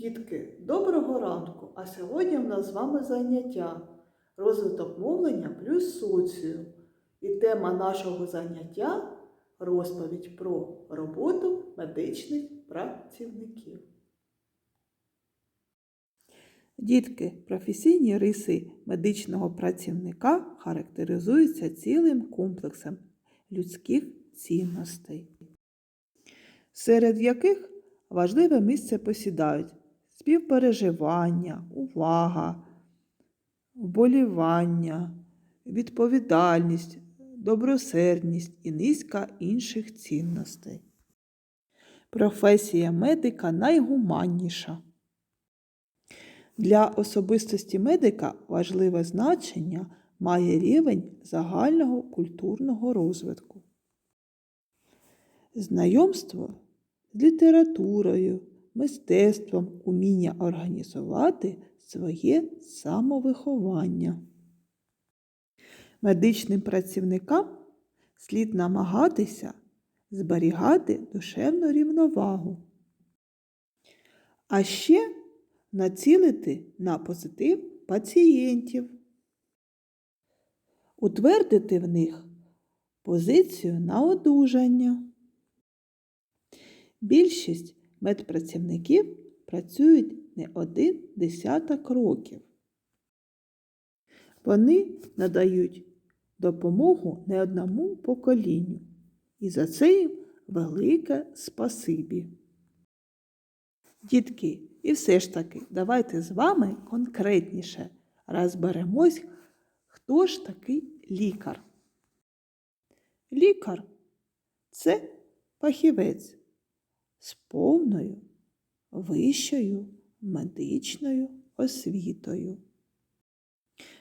Дітки, доброго ранку! А сьогодні в нас з вами заняття розвиток мовлення плюс соціум. І тема нашого заняття розповідь про роботу медичних працівників. Дітки, професійні риси медичного працівника характеризуються цілим комплексом людських цінностей, серед яких важливе місце посідають співпереживання, увага, вболівання, відповідальність, добросердність і низка інших цінностей. Професія медика найгуманніша. Для особистості медика важливе значення має рівень загального культурного розвитку. Знайомство з літературою, мистецтвом, уміння організувати своє самовиховання. Медичним працівникам слід намагатися зберігати душевну рівновагу, а ще націлити на позитив пацієнтів, утвердити в них позицію на одужання. Більшість медпрацівників працюють не один десяток років. Вони надають допомогу не одному поколінню. І за це їм велике спасибі. Дітки, і все ж таки, давайте з вами конкретніше розберемось, хто ж такий лікар. Лікар це фахівець з повною вищою медичною освітою,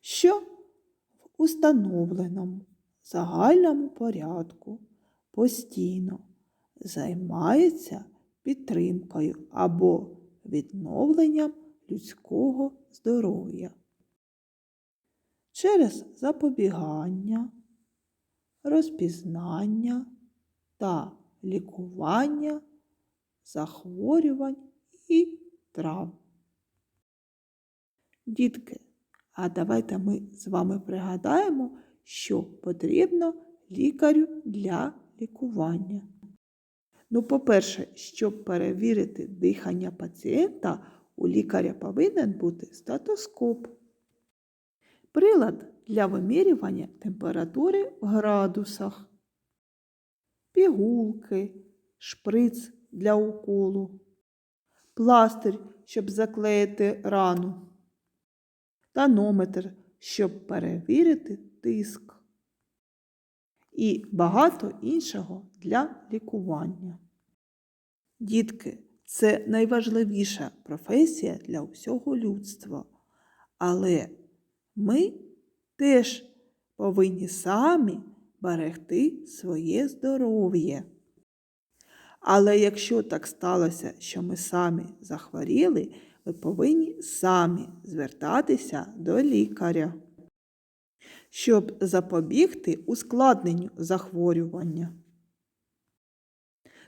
що в установленому загальному порядку постійно займається підтримкою або відновленням людського здоров'я? Через запобігання, розпізнання та лікування захворювань і травм. Дітки, а давайте ми з вами пригадаємо, що потрібно лікарю для лікування. Ну, по-перше, щоб перевірити дихання пацієнта, у лікаря повинен бути стетоскоп. Прилад для вимірювання температури в градусах, пігулки, шприц для уколу, пластир, щоб заклеїти рану, тонометр, щоб перевірити тиск і багато іншого для лікування. Дітки, це найважливіша професія для всього людства, але ми теж повинні самі берегти своє здоров'я. Але якщо так сталося, що ми самі захворіли, ви повинні самі звертатися до лікаря, щоб запобігти ускладненню захворювання.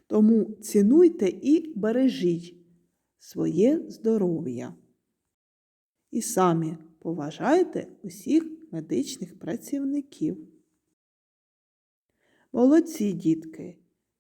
Тому цінуйте і бережіть своє здоров'я. І самі поважайте усіх медичних працівників. Молодці дітки!